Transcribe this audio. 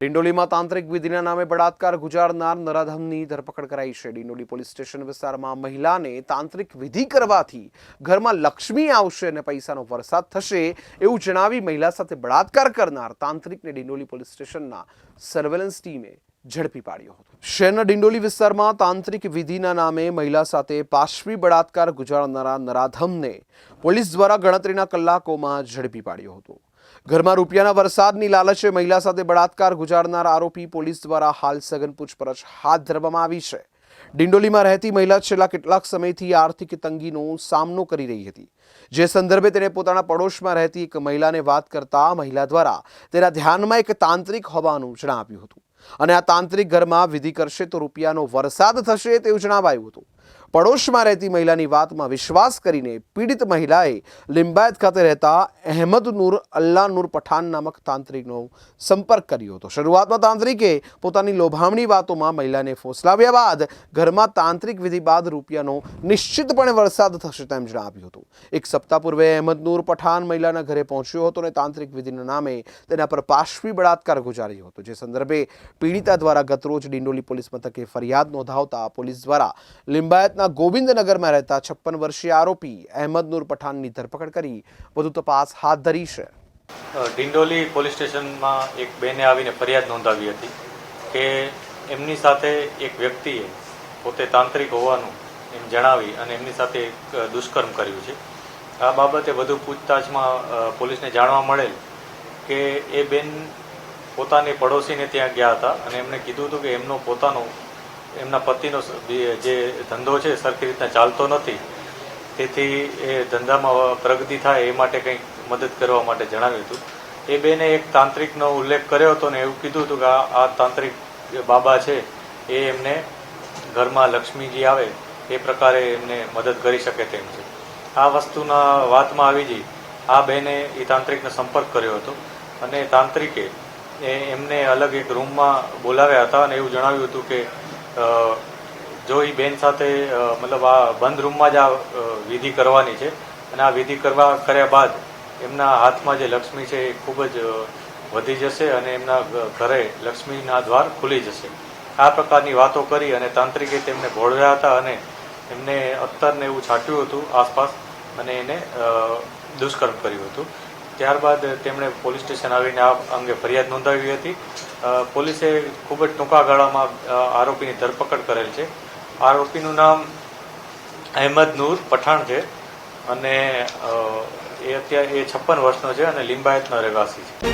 ડિંડોલીમાં તાંત્રિક વિધિના નામે બળાત્કાર ગુજારનાર નરાધમની ધરપકડ કરાઈ છે. ડિંડોલી પોલીસ સ્ટેશન વિસ્તારમાં મહિલાને તાંત્રિક વિધિ કરવાથી ઘરમાં લક્ષ્મી આવશે અને પૈસાનો વરસાદ થશે એવું જણાવી મહિલા સાથે બળાત્કાર કરનાર તાંત્રિકને ડિંડોલી પોલીસ સ્ટેશનના સર્વેલન્સ ટીમે ઝડપી પાડ્યો હતો. શહેરના ડિંડોલી વિસ્તારમાં તાંત્રિક વિધિના નામે મહિલા સાથે પાશવી બળાત્કાર ગુજારનારા નરાધમને પોલીસ દ્વારા ગણતરીના કલાકોમાં ઝડપી પાડ્યો હતો. ઘરમાં રૂપિયાના વરસાદની લાલચે મહિલા સાથે બળાત્કાર ગુજારનાર આરોપી પોલીસ દ્વારા હાલ સઘન પૂછપરછ હાથ ધરવામાં આવી છે. ડિંડોલીમાં રહેતી મહિલા છેલ્લા કેટલાક સમયથી આર્થિક તંગીનો સામનો કરી રહી હતી. જે સંદર્ભે તેણે પોતાના પડોશમાં રહેતી એક મહિલાને વાત કરતા મહિલા દ્વારા તેના ધ્યાનમાં એક તાંત્રિક હોવાનું જણાવ્યું હતું. અને આ તાંત્રિક ઘરમાં વિધિ કરશે તો રૂપિયાનો વરસાદ થશે તેવું જણાવાયું હતું. પડોશમાં રહેતી મહિલાની વાતમાં વિશ્વાસ કરીને પીડિત મહિલાએ લિંબાયત ખાતે રહેતા અહેમદ નૂર, અલ્લા નૂર પઠાન નામક તાંત્રિકનો સંપર્ક કર્યો હતો. શરૂઆતમાં તાંત્રિકે પોતાની લોભામણી વાતોમાં મહિલાને ફોસલાવ્યા બાદ ઘરમાં તાંત્રિક વિધિ બાદ રૂપિયાનો નિશ્ચિતપણે વરસાદ થશે તેમ જણાવ્યું હતું. એક સપ્તાહ પૂર્વે અહેમદ નૂર પઠાન મહિલાના ઘરે પહોંચ્યો હતો અને તાંત્રિક વિધિના નામે તેના પર પાશવી બળાત્કાર ગુજાર્યો હતો. જે સંદર્ભે પીડિતા દ્વારા ગતરોજ ડિંડોલી પોલીસ મથકે ફરિયાદ નોંધાવતા પોલીસ દ્વારા લિંબાયતના ગોવિંદનગરમાં રહેતા છપ્પન વર્ષીય આરોપી અહેમદ નૂર પઠાણની ધરપકડ કરી. વધુ તપાસ હાથ ધરી છે. ડિંડોલી પોલીસ સ્ટેશનમાં એક બેને આવીને ફરિયાદ નોંધાવી હતી કે એમની સાથે એક વ્યક્તિએ પોતે તાંત્રિક હોવાનું એમ જણાવી અને એમની સાથે એક દુષ્કર્મ કર્યું છે. આ બાબતે વધુ પૂછતાછમાં પોલીસને જાણવા મળેલ કે એ બેન પોતાની પડોશીને ત્યાં ગયા હતા અને એમણે કીધું હતું કે એમનો પોતાનો એમના પતિનો જે ધંધો છે, સરખી રીતના ચાલતો નથી. તેથી એ ધંધામાં પ્રગતિ થાય એ માટે કંઈક મદદ કરવા માટે જણાવ્યું હતું. એ બેને એક તાંત્રિકનો ઉલ્લેખ કર્યો હતો ને એવું કીધું હતું કે આ તાંત્રિક બાબા છે, એ એમને ઘરમાં લક્ષ્મીજી આવે, એ પ્રકારે એમને મદદ કરી શકે તેમ છે. આ વસ્તુના વાતમાં આવી જઈ, આ બેને એ તાંત્રિકનો સંપર્ક કર્યો હતો અને તાંત્રિકે એમને અલગ એક રૂમમાં બોલાવ્યા હતા અને એવું જણાવ્યું હતું કે જો એ બેન સાથે મતલબ આ બંધ રૂમમાં જ આ વિધિ કરવાની છે અને આ વિધિ કરવા કર્યા બાદ એમના હાથમાં જે લક્ષ્મી છે એ ખૂબ જ વધી જશે અને એમના ઘરે લક્ષ્મીના દ્વાર ખુલી જશે. આ પ્રકારની વાતો કરી અને તાંત્રિકે તેમને ભોળવ્યા હતા અને એમને અત્તરને એવું છાંટ્યું હતું આસપાસ અને એને દુષ્કર્મ કર્યું હતું. ત્યારબાદ તેમણે પોલીસ સ્ટેશન આવીને આ અંગે ફરિયાદ નોંધાવી હતી. પોલીસે ખૂબ જ ટૂંકા ગાળામાં આરોપીની ધરપકડ કરેલ છે. આરોપીનું નામ અહેમદ નૂર પઠાણ છે અને એ અત્યારે એ છપ્પન વર્ષનો છે અને લિંબાયતનો રહેવાસી છે.